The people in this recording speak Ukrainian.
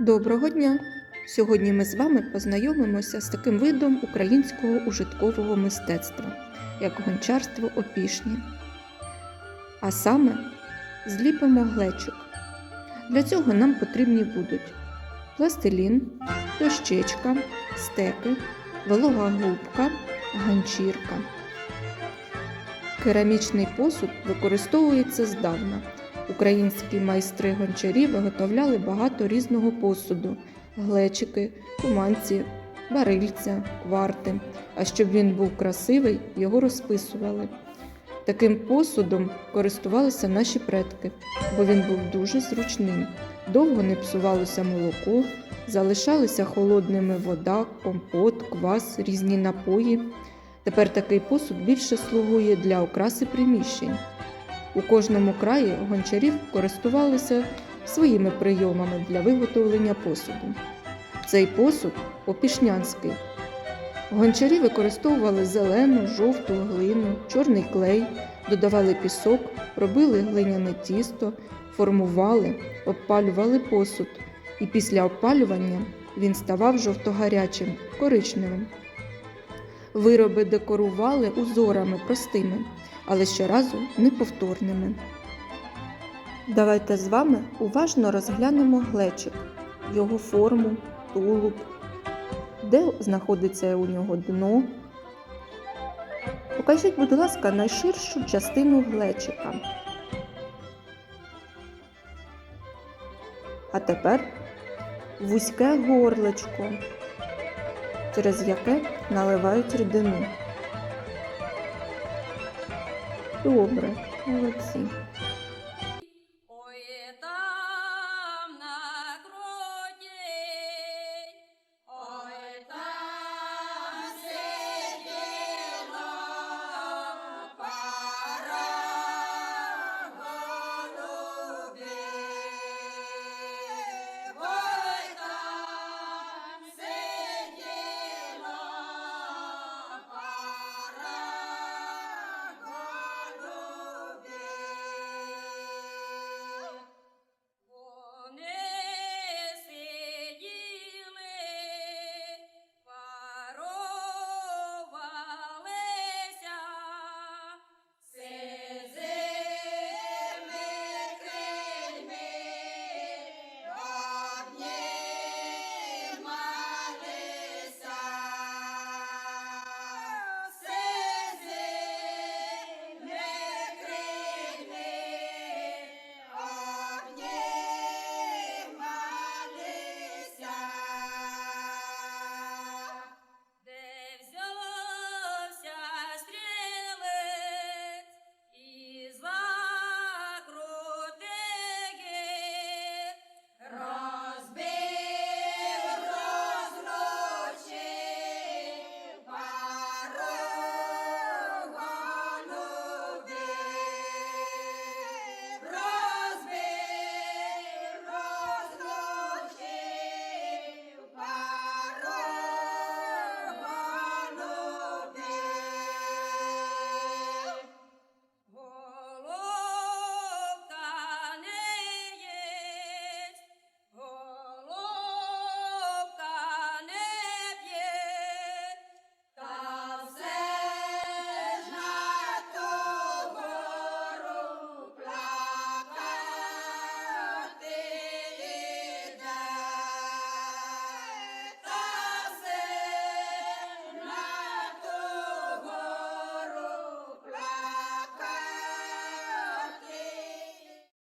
Доброго дня! Сьогодні ми з вами познайомимося з таким видом українського ужиткового мистецтва, як гончарство опішні. А саме зліпимо глечик. Для цього нам потрібні будуть пластилін, дощечка, стеки, волога губка, ганчірка. Керамічний посуд використовується здавна. Українські майстри гончарі виготовляли багато різного посуду: глечики, куманці, барильця, кварти. А щоб він був красивий, його розписували. Таким посудом користувалися наші предки, бо він був дуже зручним. Довго не псувалося молоко, залишалися холодними вода, компот, квас, різні напої. Тепер такий посуд більше слугує для окраси приміщень. У кожному краї гончарів користувалися своїми прийомами для виготовлення посуду. Цей посуд опішнянський. Гончарі використовували зелену, жовту глину, чорний клей, додавали пісок, робили глиняне тісто, формували, обпалювали посуд, і після обпалювання він ставав жовтогарячим, коричневим. Вироби декорували узорами простими, але щоразу неповторними. Давайте з вами уважно розглянемо глечик, його форму, тулуб, де знаходиться у нього дно. Покажіть, будь ласка, найширшу частину глечика. А тепер вузьке горлечко, через яке наливають рідину. Добре, молодці.